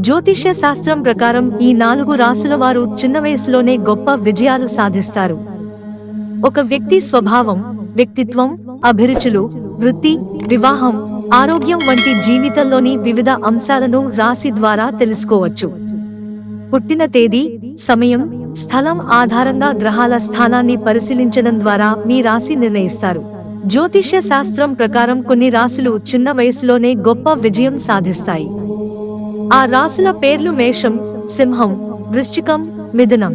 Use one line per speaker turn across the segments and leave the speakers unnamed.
జ్యోతిష్య శాస్త్రం ప్రకారం ఈ నాలుగు రాసుల వారు చిన్న వయసులోనే గొప్ప విజయాలు సాధిస్తారు. ఒక వ్యక్తి స్వభావం వ్యక్తిత్వం అభిరుచులు వృత్తి వివాహం ఆరోగ్యం వంటి జీవితంలోని వివిధ అంశాలను రాశి ద్వారా తెలుసుకోవచ్చు. పుట్టిన తేదీ సమయం స్థలం ఆధారంగా గ్రహాల స్థానాన్ని పరిశీలించడం ద్వారా మీ రాశి నిర్ణయిస్తారు. జ్యోతిష్య శాస్త్రం ప్రకారం కొన్ని రాశులు చిన్న వయసులోనే గొప్ప విజయం సాధిస్తాయి. ఆ రాశుల పేర్లు మేషం సింహం వృశ్చికం మిథునం.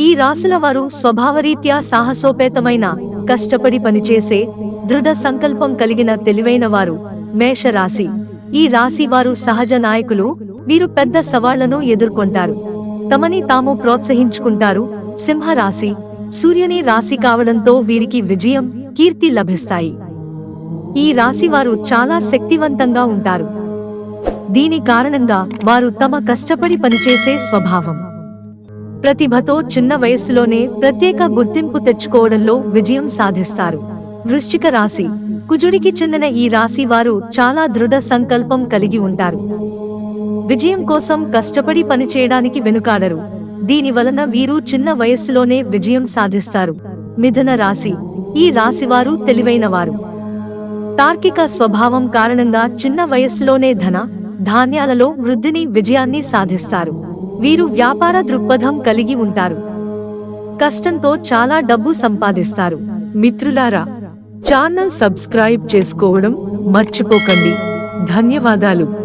ఈ రాసుల వారు స్వభావరీత్యా సాహసోపేతమైన కష్టపడి పనిచేసే దృఢ సంకల్పం కలిగిన తెలివైన వారు మేషరాశి. ఈ రాశి వారు సహజ నాయకులు వీరు పెద్ద సవాళ్ళను ఎదుర్కొంటారు. తమని తాము ప్రోత్సహించుకుంటారు. సింహరాశి సూర్యుని రాశి కావడంతో వీరికి విజయం కీర్తి లభిస్తాయి. ఈ రాశి వారు చాలా శక్తివంతంగా ఉంటారు. దీని కారణంగా వారు తమ కష్టపడి పనిచేసే స్వభావం. ప్రతిభతో చిన్న వయస్సులోనే ప్రత్యేక గుర్తింపు తెచ్చుకోవడంలో విజయం సాధిస్తారు. వృశ్చిక రాశి. కుజుడికి చెందిన ఈ రాశి వారు చాలా దృఢ సంకల్పం కలిగి ఉంటారు. విజయం కోసం కష్టపడి పనిచేయడానికి వెనుకాడరు. దీని వలన వీరు చిన్న వయస్సులోనే విజయం సాధిస్తారు. మిథున రాశి. ఈ రాశివారు తెలివైనవారు. తార్కిక స్వభావం కారణంగా చిన్న వయస్సులోనే ధన ధాన్యాలలో వృద్ధిని విజయాన్ని సాధిస్తారు. వీరు వ్యాపార దృక్పథం కలిగి ఉంటారు. కష్టంతో చాలా డబ్బు సంపాదిస్తారు.
మిత్రులారా ఛానల్ సబ్స్క్రైబ్ చేసుకోవడం మర్చిపోకండి. ధన్యవాదాలు.